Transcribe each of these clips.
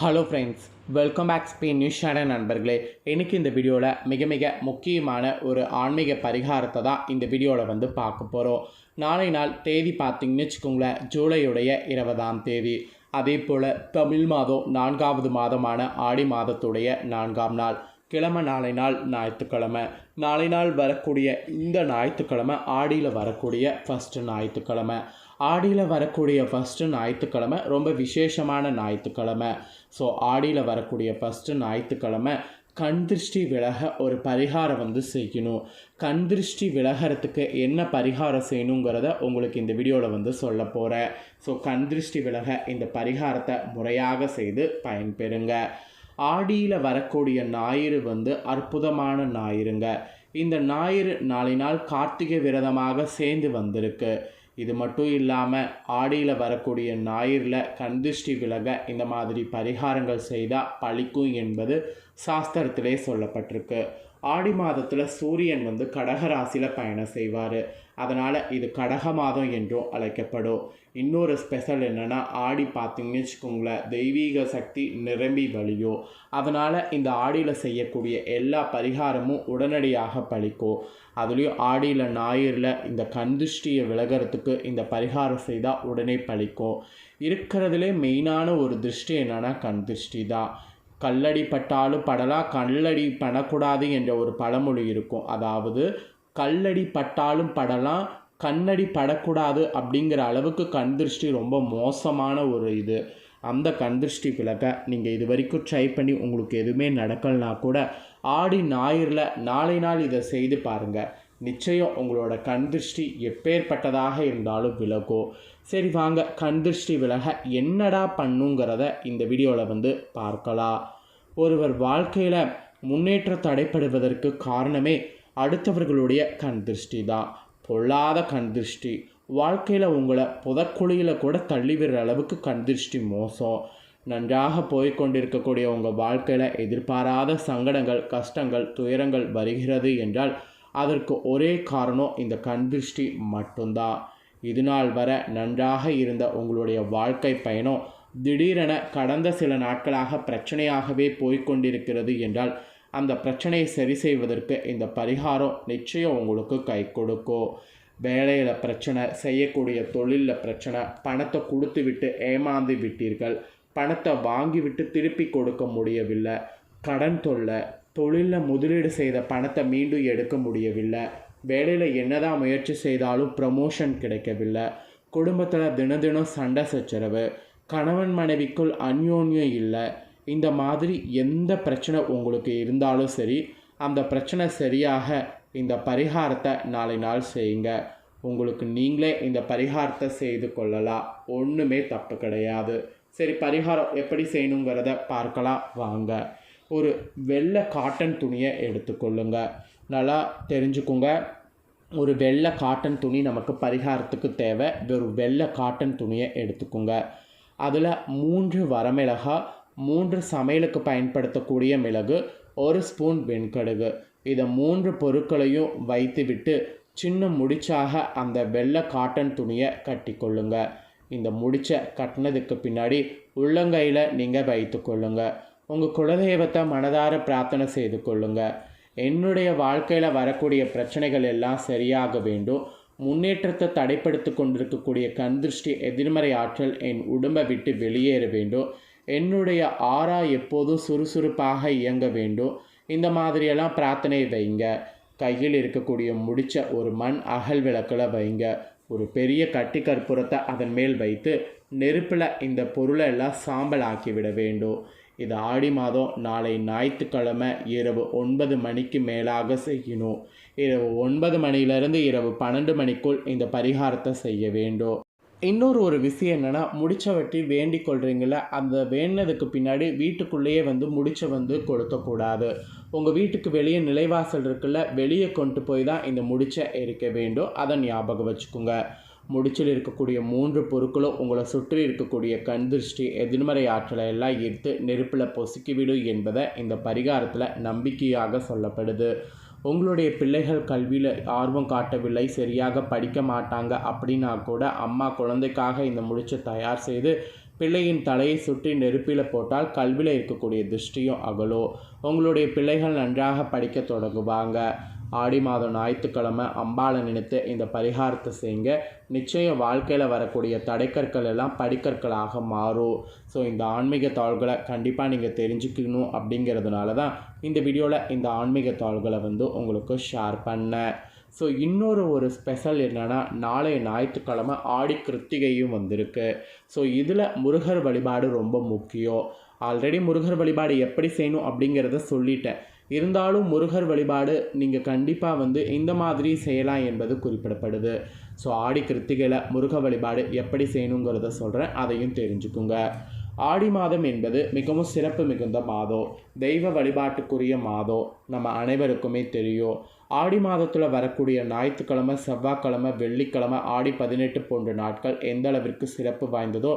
Hello friends welcome back Spain news channel நண்பர்களே. இன்றைக்கி இந்த வீடியோவில் மிக மிக முக்கியமான ஒரு ஆன்மீக பரிகாரத்தை தான் இந்த வீடியோவில் வந்து பார்க்க போகிறோம் நாளை நாள் தேதி பார்த்தீங்கன்னு வச்சுக்கோங்களேன் ஜூலையுடைய இருபதாம் தேதி. அதே போல் தமிழ் மாதம் நான்காவது மாதமான ஆடி மாதத்துடைய நான்காம் நாள். கிழமை நாளை நாள் ஞாயிற்றுக்கிழமை. நாளை நாள் வரக்கூடிய இந்த ஞாயிற்றுக்கிழமை ஆடியில் வரக்கூடிய ஃபஸ்ட்டு ஞாயிற்றுக்கிழமை. ஆடியில் வரக்கூடிய ஃபஸ்ட்டு ஞாயிற்றுக்கிழமை ரொம்ப விசேஷமான ஞாயிற்றுக்கிழமை. ஸோ ஆடியில் வரக்கூடிய ஃபஸ்ட்டு ஞாயிற்றுக்கிழமை கண் திருஷ்டி விலக ஒரு பரிகாரம் வந்து செய்யணும். கண் திருஷ்டி விலகிறதுக்கு என்ன பரிகாரம் செய்யணுங்கிறத உங்களுக்கு இந்த வீடியோவில் வந்து சொல்ல போகிறேன் ஸோ கண் திருஷ்டி விலக இந்த பரிகாரத்தை முறையாக செய்து பயன்பெறுங்க. ஆடியில் வரக்கூடிய ஞாயிறு வந்து அற்புதமான ஞாயிறுங்க. இந்த ஞாயிறு நாளை நாள் கார்த்திகை விரதமாக சேர்ந்து வந்திருக்கு. இது மட்டும் இல்லாமல் ஆடியில் வரக்கூடிய ஞாயிறில் கந்திஷ்டி விலக இந்த மாதிரி பரிகாரங்கள் செய்தால் பழிக்கும் என்பது சாஸ்திரத்திலே சொல்லப்பட்டிருக்கு. ஆடி மாதத்தில் சூரியன் வந்து கடகராசியில் பயணம் செய்வார். அதனால் இது கடக மாதம் என்றும் அழைக்கப்படும். இன்னொரு ஸ்பெஷல் என்னென்னா ஆடி பார்த்தீங்கன்னு வச்சுக்கோங்களேன் தெய்வீக சக்தி நிரம்பி வழியும். அதனால் இந்த ஆடியில் செய்யக்கூடிய எல்லா பரிகாரமும் உடனடியாக பழிக்கும் அதுலேயும் ஆடியில் ஞாயிறில் இந்த கந்துஷ்டியை விலகிறதுக்கு இந்த பரிகாரம் செய்தால் உடனே பழிக்கும் இருக்கிறதுலே மெயினான ஒரு திருஷ்டி என்னென்னா கந்திருஷ்டி தான் கல்லடி பட்டாலும் படலாம் கல்லடி படக்கூடாது என்ற ஒரு பழமொழி இருக்கும். அதாவது கல்லடி பட்டாலும் படலாம் கண்ணடி படக்கூடாது அப்படிங்கிற அளவுக்கு கண் திருஷ்டி ரொம்ப மோசமான ஒரு இது. அந்த கண் திருஷ்டி விளக்க நீங்கள் இது வரைக்கும் ட்ரை பண்ணி உங்களுக்கு எதுவுமே நடக்கலனா கூட ஆடி ஞாயிறில் நாளை நாள் இதை செய்து பாருங்கள் நிச்சயம் உங்களோட கண் திருஷ்டி எப்பேற்பட்டதாக இருந்தாலும் விலகோ. சரி வாங்க. கண் திருஷ்டி விலக என்னடா பண்ணுங்கிறத இந்த வீடியோவில் வந்து பார்க்கலாம். ஒருவர் வாழ்க்கையில் முன்னேற்றம் தடைப்படுவதற்கு காரணமே அடுத்தவர்களுடைய கண் திருஷ்டி தான். பொல்லாத கண் திருஷ்டி. வாழ்க்கையில் உங்களை புதக்குழியில் கூட தள்ளிவிடுற அளவுக்கு கண் திருஷ்டி மோசம். நன்றாக போய்கொண்டிருக்கக்கூடிய உங்கள் வாழ்க்கையில் எதிர்பாராத சங்கடங்கள் கஷ்டங்கள் துயரங்கள் வருகிறது என்றால் அதற்கு ஒரே காரணம் இந்த கண் திருஷ்டி மட்டும்தான். இது நாள் வர நன்றாக இருந்த உங்களுடைய வாழ்க்கை பயணம் திடீரென கடந்த சில நாட்களாக பிரச்சனையாகவே போய்கொண்டிருக்கிறது என்றால் அந்த பிரச்சனையை சரி செய்வதற்கு இந்த பரிகாரம் நிச்சயம் உங்களுக்கு கை கொடுக்கும். வேலையில் பிரச்சனை செய்யக்கூடிய தொழிலில் பிரச்சனை பணத்தை கொடுத்து விட்டு ஏமாந்து விட்டீர்கள் பணத்தை வாங்கிவிட்டு திருப்பி கொடுக்க முடியவில்லை கடன் தொல்லை தொழிலில் முதலீடு செய்த பணத்தை மீண்டும் எடுக்க முடியவில்லை. வேலையில் என்னதான் முயற்சி செய்தாலும் ப்ரமோஷன் கிடைக்கவில்லை. குடும்பத்தில் தின தினம் சண்டை சச்சரவு. கணவன் மனைவிக்குள் அந்யோன்யம் இல்லை. இந்த மாதிரி எந்த பிரச்சனை உங்களுக்கு இருந்தாலும் சரி அந்த பிரச்சனை சரியாக இந்த பரிகாரத்தை நாளை நாள் செய்யுங்க. உங்களுக்கு நீங்களே இந்த பரிகாரத்தை செய்து கொள்ளலாம். ஒன்றுமே தப்பு கிடையாது. சரி பரிகாரம் எப்படி செய்யணுங்கிறத பார்க்கலாம். வாங்க. ஒரு வெள்ளை காட்டன் துணியை எடுத்துக்கொள்ளுங்க. நல்லா தெரிஞ்சுக்கோங்க. ஒரு வெள்ளை காட்டன் துணி நமக்கு பரிகாரத்துக்கு தேவை. ஒரு வெள்ளை காட்டன் துணியை எடுத்துக்கோங்க. அதில் மூன்று வரமிளகா மூன்று சமையலுக்கு பயன்படுத்தக்கூடிய மிளகு ஒரு ஸ்பூன் வெண்கடுகு. இதை மூன்று பொருட்களையும் வைத்துவிட்டு சின்ன முடிச்சாக அந்த வெள்ளை காட்டன் துணியை கட்டிக்கொள்ளுங்க. இந்த முடிச்சை கட்டினதுக்கு பின்னாடி உள்ளங்கையில் நீங்கள் வைத்து உங்கள் குலதெய்வத்தை மனதார பிரார்த்தனை செய்து கொள்ளுங்க. என்னுடைய வாழ்க்கையில் வரக்கூடிய பிரச்சனைகள் எல்லாம் சரியாக வேண்டும். முன்னேற்றத்தை தடைப்படுத்தி கொண்டிருக்கக்கூடிய கண்திருஷ்டி எதிர்மறை ஆற்றல் என் உடம்பை விட்டு வெளியேற வேண்டும். என்னுடைய ஆறா எப்போதும் சுறுசுறுப்பாக இயங்க வேண்டும். இந்த மாதிரியெல்லாம் பிரார்த்தனை வைங்க. கையில் இருக்கக்கூடிய முடிச்ச ஒரு மண் அகல் விளக்கில் வைங்க. ஒரு பெரிய கட்டி கற்பூரத்தை அதன் மேல் வைத்து நெருப்பில் இந்த பொருளை எல்லாம் சாம்பல் ஆக்கிவிட வேண்டும். இது ஆடி மாதம் நாளை ஞாயிற்றுக்கிழமை இரவு ஒன்பது மணிக்கு மேலாக செய்யணும். இரவு ஒன்பது மணியிலிருந்து இரவு பன்னெண்டு மணிக்குள் இந்த பரிகாரத்தை செய்ய வேண்டும். இன்னொரு ஒரு விஷயம் என்னென்னா முடிச்ச வட்டி வேண்டிக் கொள்கிறீங்கள அந்த வேண்டினதுக்கு பின்னாடி வீட்டுக்குள்ளேயே வந்து முடிச்ச வந்து கொளுத்தக்கூடாது உங்கள் வீட்டுக்கு வெளியே நிலைவாசல் இருக்குல்ல வெளியே கொண்டு போய் தான் இந்த முடிச்சை எரிக்க வேண்டும். அதை ஞாபகம் வச்சுக்கோங்க. முடிச்சில் இருக்கக்கூடிய மூன்று பொருட்களும் உங்களை சுற்றி இருக்கக்கூடிய கண் திருஷ்டி எதிர்மறை ஆற்றலை எல்லாம் ஈர்த்து நெருப்பில் பொசுக்கிவிடும் என்பதை இந்த பரிகாரத்தில் நம்பிக்கையாக சொல்லப்படுது. உங்களுடைய பிள்ளைகள் கல்வியில் ஆர்வம் காட்டவில்லை சரியாக படிக்க மாட்டாங்க அப்படின்னா கூட அம்மா குழந்தைக்காக இந்த முடிச்சை தயார் செய்து பிள்ளையின் தலையை சுற்றி நெருப்பில் போட்டால் கல்வியில் இருக்கக்கூடிய திருஷ்டியும் அகலோ உங்களுடைய பிள்ளைகள் நன்றாக படிக்க தொடங்குவாங்க. ஆடி மாதம் ஞாயிற்றுக்கிழமை அம்பாளை நினைத்து இந்த பரிகாரத்தை செய்யுங்க. நிச்சயம் வாழ்க்கையில் வரக்கூடிய தடைக்கற்கள் எல்லாம் படிக்கற்களாக மாறும். ஸோ இந்த ஆன்மீக தாள்களை கண்டிப்பாக நீங்கள் தெரிஞ்சுக்கணும் அப்படிங்கிறதுனால தான் இந்த வீடியோவில் இந்த ஆன்மீக தாள்களை வந்து உங்களுக்கு ஷேர் பண்ணேன். ஸோ இன்னொரு ஒரு ஸ்பெஷல் என்னென்னா நாளைய ஞாயிற்றுக்கிழமை ஆடி கிருத்திகையும் வந்திருக்கு. ஸோ இதில் முருகர் வழிபாடு ரொம்ப முக்கியம். ஆல்ரெடி முருகர் வழிபாடு எப்படி செய்யணும் அப்படிங்கிறத சொல்லிட்டேன். இருந்தாலும் முருகர் வழிபாடு நீங்கள் கண்டிப்பாக வந்து இந்த மாதிரி செய்யலாம் என்பது குறிப்பிடப்படுது. ஸோ ஆடி கிருத்திகையில் முருக வழிபாடு எப்படி செய்யணுங்கிறத சொல்கிறேன் அதையும் தெரிஞ்சுக்குங்க. ஆடி மாதம் என்பது மிகவும் சிறப்பு மிகுந்த மாதம். தெய்வ வழிபாட்டுக்குரிய மாதம். நம்ம அனைவருக்குமே தெரியும். ஆடி மாதத்தில் வரக்கூடிய ஞாயிற்றுக்கிழமை செவ்வாய்க்கிழமை வெள்ளிக்கிழமை ஆடி பதினெட்டு போன்ற நாட்கள் எந்த அளவிற்கு சிறப்பு வாய்ந்ததோ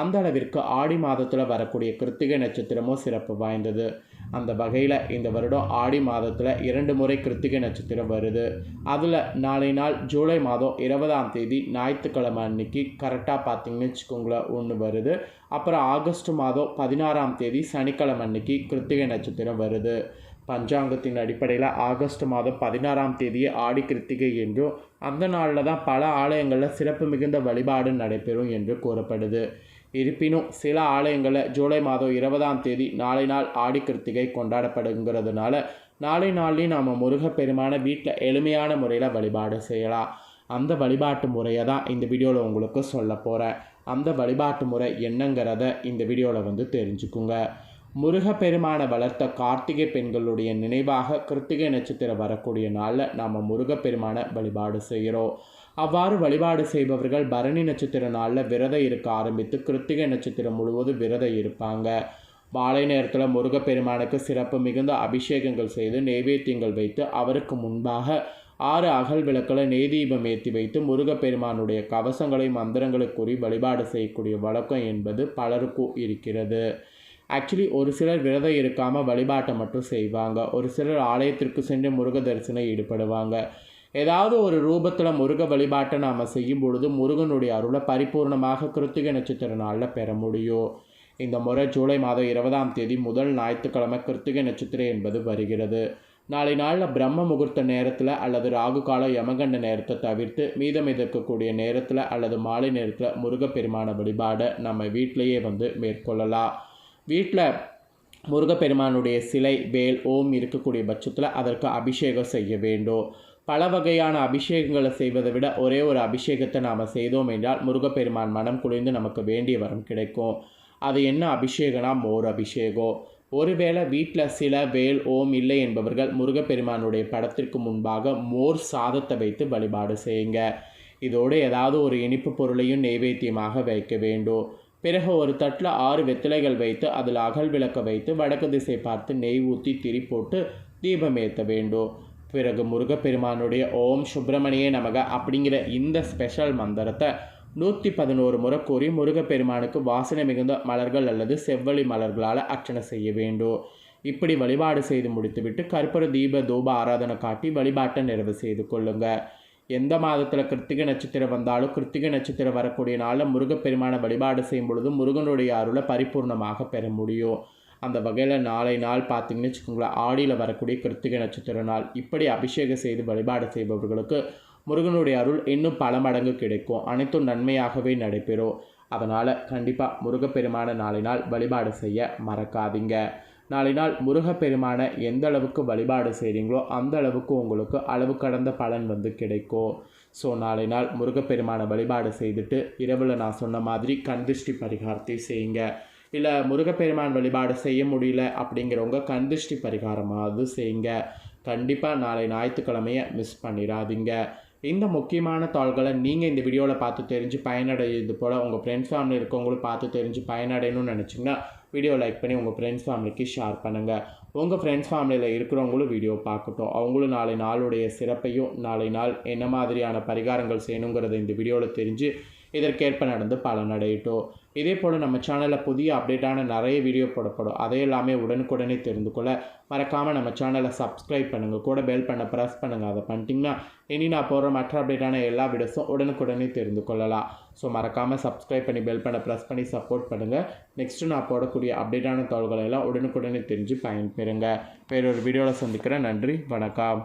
அந்த அளவிற்கு ஆடி மாதத்தில் வரக்கூடிய கிருத்திகை நட்சத்திரமும் சிறப்பு வாய்ந்தது. அந்த வகையில் இந்த வருடம் ஆடி மாதத்தில் இரண்டு முறை கிருத்திகை நட்சத்திரம் வருது. அதில் நாளை நாள் ஜூலை மாதம் இருபதாம் தேதி ஞாயிற்றுக்கிழமை அன்னைக்கு கரெக்டாக பார்த்தீங்கன்னு வச்சுக்கோங்களேன் ஒன்று வருது. அப்புறம் ஆகஸ்ட் மாதம் பதினாறாம் தேதி சனிக்கிழமை அன்னைக்கு கிருத்திகை நட்சத்திரம் வருது. பஞ்சாங்கத்தின் அடிப்படையில் ஆகஸ்ட் மாதம் பதினாறாம் தேதியே ஆடி கிருத்திகை என்றும் அந்த நாளில் தான் பல ஆலயங்களில் சிறப்பு மிகுந்த வழிபாடு நடைபெறும் என்று கூறப்படுது. இருப்பினும் சில ஆலயங்களில் ஜூலை மாதம் இருபதாம் தேதி நாளை நாள் ஆடி கிருத்திகை கொண்டாடப்படுங்கிறதுனால நாளை நாள்லேயும் நாம் முருகப்பெருமான வீட்டில் எளிமையான முறையில் வழிபாடு செய்யலாம். அந்த வழிபாட்டு முறையை தான் இந்த வீடியோவில் உங்களுக்கு சொல்ல போகிறேன் அந்த வழிபாட்டு முறை என்னங்கிறத இந்த வீடியோவில் வந்து தெரிஞ்சுக்குங்க. முருகப்பெருமானை வளர்த்த கார்த்திகை பெண்களுடைய நினைவாக கிருத்திகை நட்சத்திரம் வரக்கூடிய நாளில் நாம் முருகப்பெருமானை வழிபாடு செய்கிறோம் அவ்வாறு வழிபாடு செய்பவர்கள் பரணி நட்சத்திர நாளில் விரதம் இருக்க ஆரம்பித்து கிருத்திகை நட்சத்திரம் முழுவதும் விரதம் இருப்பாங்க. மாலை நேரத்தில் முருகப்பெருமானுக்கு சிறப்பு மிகுந்த அபிஷேகங்கள் செய்து நெய்வேத்தியங்கள் வைத்து அவருக்கு முன்பாக ஆறு அகல் விளக்கில் நெய் தீபம் ஏற்றி வைத்து முருகப்பெருமானுடைய கவசங்களை மந்திரங்களை கூறி வழிபாடு செய்யக்கூடிய வழக்கம் என்பது பலருக்கும் இருக்கிறது. ஆக்சுவலி ஒரு சிலர் விரதம் இருக்காமல் வழிபாட்டை மட்டும் செய்வாங்க. ஒரு சிலர் ஆலயத்திற்கு சென்று முருக தரிசனம் ஈடுபடுவாங்க. ஏதாவது ஒரு ரூபத்தில் முருக வழிபாட்டை நாம் செய்யும் பொழுது முருகனுடைய அருளை பரிபூர்ணமாக கிருத்திகை நட்சத்திர நாளில் பெற முடியும். இந்த முறை ஜூலை மாதம் இருபதாம் தேதி முதல் ஞாயிற்றுக்கிழமை கிருத்திகை நட்சத்திரம் என்பது வருகிறது. நாளை நாளில் பிரம்ம முகூர்த்த நேரத்தில் அல்லது ராகு கால யமகண்ட நேரத்தை தவிர்த்து மீதம் இருக்கக்கூடிய நேரத்தில் அல்லது மாலை நேரத்தில் முருகப்பெருமான வழிபாடை நம்ம வீட்டிலையே வந்து மேற்கொள்ளலாம். வீட்டில் முருகப்பெருமானுடைய சிலை வேல் ஓம் இருக்கக்கூடிய பட்சத்தில் அதற்கு அபிஷேகம் செய்ய வேண்டும். பல வகையான அபிஷேகங்களை செய்வதை விட ஒரே ஒரு அபிஷேகத்தை நாம் செய்தோம் என்றால் முருகப்பெருமான் மனம் குளிர்ந்து நமக்கு வேண்டிய வரம் கிடைக்கும். அது என்ன அபிஷேகனா மோர் அபிஷேகம். ஒருவேளை வீட்டில் சில வேல் ஓம் இல்லை என்பவர்கள் முருகப்பெருமானுடைய படத்திற்கு முன்பாக மோர் சாதத்தை வைத்து வழிபாடு செய்யுங்க. இதோடு ஏதாவது ஒரு இனிப்பு பொருளையும் நெய்வேத்தியமாக வைக்க வேண்டும். பிறகு ஒரு தட்டில் ஆறு வெத்திலைகள் வைத்து அதில் அகல் விளக்க வைத்து வடக்கு திசை பார்த்து நெய் ஊற்றி திரி போட்டு தீபம் ஏற்ற வேண்டும். பிறகு முருகப்பெருமானுடைய ஓம் சுப்பிரமணியே நமக அப்படிங்கிற இந்த ஸ்பெஷல் மந்திரத்தை நூற்றி பதினோரு முறை கூறி முருகப்பெருமானுக்கு வாசனை மிகுந்த மலர்கள் அல்லது செவ்வழி மலர்களால் அர்ச்சனை செய்ய வேண்டும். இப்படி வழிபாடு செய்து முடித்துவிட்டு கற்பூர தீப தூப ஆராதனை காட்டி வழிபாட்டை நிறைவு செய்து கொள்ளுங்கள் எந்த மாதத்தில் கிருத்திகை நட்சத்திரம் வந்தாலும் கிருத்திகை நட்சத்திரம் வரக்கூடிய நாளில் முருகப்பெருமான வழிபாடு செய்யும் பொழுது முருகனுடைய அருளை பரிபூர்ணமாக பெற முடியும். அந்த வகையில் நாளை நாள் பார்த்தீங்கன்னு வச்சுக்கோங்களேன் ஆடியில் வரக்கூடிய கிருத்திகை நட்சத்திர நாள். இப்படி அபிஷேகம் செய்து வழிபாடு செய்பவர்களுக்கு முருகனுடைய அருள் இன்னும் பல மடங்கு கிடைக்கும். அனைத்தும் நன்மையாகவே நடைபெறும். அதனால் கண்டிப்பாக முருகப்பெருமான நாளை நாள் வழிபாடு செய்ய மறக்காதீங்க. நாளை நாள் முருகப்பெருமானை எந்த அளவுக்கு வழிபாடு செய்கிறீங்களோ அந்த அளவுக்கு உங்களுக்கு அளவு கடந்த பலன் வந்து கிடைக்கும். ஸோ நாளை நாள் முருகப்பெருமானை வழிபாடு செய்துட்டு இரவில் நான் சொன்ன மாதிரி கந்திஷ்டி பரிகாரத்தை செய்யுங்க. இல்லை முருகப்பெருமான் வழிபாடு செய்ய முடியல அப்படிங்கிறவங்க கந்திஷ்டி பரிகாரமாவது செய்யுங்க. கண்டிப்பாக நாளை ஞாயிற்றுக்கிழமையை மிஸ் பண்ணிடாதீங்க. இந்த முக்கியமான தாள்களை நீங்கள் இந்த வீடியோவில் பார்த்து தெரிஞ்சு பயனடைகிறது போல் உங்கள் ஃப்ரெண்ட்ஸ் ஃபேமிலி இருக்கவங்களும் பார்த்து தெரிஞ்சு பயனடையணும்னு நினச்சிங்கன்னா வீடியோ லைக் பண்ணி உங்கள் ஃப்ரெண்ட்ஸ் ஃபேமிலிக்கு ஷேர் பண்ணுங்கள் உங்கள் ஃப்ரெண்ட்ஸ் ஃபேமிலியில் இருக்கிறவங்களும் வீடியோ பார்க்கட்டும். அவங்களும் நாளை நாளுடைய சிறப்பையும் நாளை நாள் என்ன மாதிரியான பரிகாரங்கள் செய்யணுங்கிறத இந்த வீடியோவில் தெரிஞ்சு இதற்கேற்ப நடந்து பலனடையட்டும் இதே போல் நம்ம சேனலில் புதிய அப்டேட்டான நிறைய வீடியோ போடப்படும். அதை எல்லாமே உடனுக்குடனே தெரிந்து கொள்ள மறக்காமல் நம்ம சேனலை சப்ஸ்கிரைப் பண்ணுங்கள் கூட பெல் பண்ண ப்ரெஸ் பண்ணுங்கள் அதை பண்ணிட்டீங்கன்னா இனி நான் போடுற மற்ற அப்டேட்டான எல்லா வீடியோஸும் உடனுக்குடனே தெரிந்து கொள்ளலாம் ஸோ மறக்காமல் சப்ஸ்கிரைப் பண்ணி பெல் பண்ண ப்ரெஸ் பண்ணி சப்போர்ட் பண்ணுங்கள் நெக்ஸ்ட்டு நான் போடக்கூடிய அப்டேட்டான தகவல்களை எல்லாம் உடனுக்குடனே தெரிஞ்சு பயன்பெறுங்க வேறொரு வீடியோவில் சந்திக்கிறேன். நன்றி. வணக்கம்.